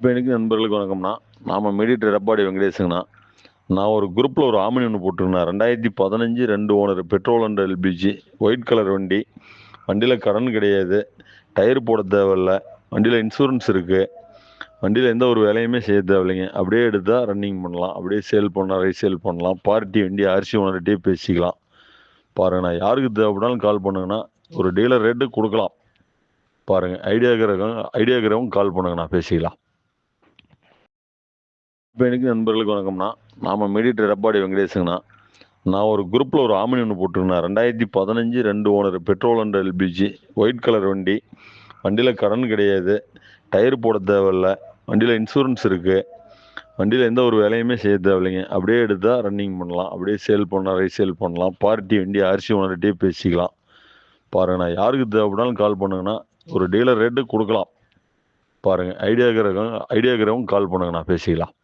இப்போ எனக்கு நண்பர்களுக்கு வணக்கம்ண்ணா நாம் மெடிட்டர் எடப்பாடி வெங்கடேஷுங்கண்ணா நான் ஒரு குரூப்பில் ஒரு ஆமினி ஒன்று போட்டிருந்தேன். ரெண்டாயிரத்தி பதினஞ்சு ரெண்டு owner petrol and LPG white colour வண்டி. வண்டியில் கடன் கிடையாது. டயர் போட தேவையில்ல. வண்டியில் இன்சூரன்ஸ் இருக்குது வண்டியில் எந்த ஒரு வேலையுமே செய்ய தேவையில்லைங்க. அப்படியே எடுத்தால் ரன்னிங் பண்ணலாம். அப்படியே சேல் பண்ணலாம் ரீசேல் பண்ணலாம். பார்ட்டி வண்டி அரிசி ஓனர்கிட்டயே பேசிக்கலாம். பாருங்கண்ணா யாருக்கு தேவைப்படாலும் கால் பண்ணுங்கண்ணா. ஒரு டீலர் ரேட்டு கொடுக்கலாம். பாருங்கள் ஐடியா இருக்கிறவங்க ஐடியா இருக்கிறவங்க கால் பண்ணுங்கண்ணா. பேசிக்கலாம். இப்போ எனக்கு நண்பர்களுக்கு வணக்கம்ண்ணா நாம் மெடிட்டர் எடப்பாடி வெங்கடேஷுங்கண்ணா நான் ஒரு குரூப்பில் ஒரு ஆமினி ஒன்று போட்டிருந்தேன் ரெண்டாயிரத்தி பதினஞ்சு ரெண்டு owner petrol and LPG white colour வண்டி வண்டியில் கடன் கிடையாது டயர் போட தேவையில்ல வண்டியில் இன்சூரன்ஸ் இருக்குது வண்டியில் எந்த ஒரு வேலையுமே செய்ய தேவையில்லைங்க. அப்படியே எடுத்தால் ரன்னிங் பண்ணலாம் அப்படியே சேல் பண்ணலாம் ரீசேல் பண்ணலாம் பார்ட்டி வண்டி அரிசி ஓனர்கிட்டயே பேசிக்கலாம். பாருங்கண்ணா யாருக்கு தேவைப்படாலும் கால் பண்ணுங்கண்ணா. ஒரு டீலர் ரேட்டு கொடுக்கலாம். பாருங்கள் ஐடியா இருக்கிறவங்க ஐடியா இருக்கிறவங்க கால் பண்ணுங்கண்ணா பேசிக்கலாம்.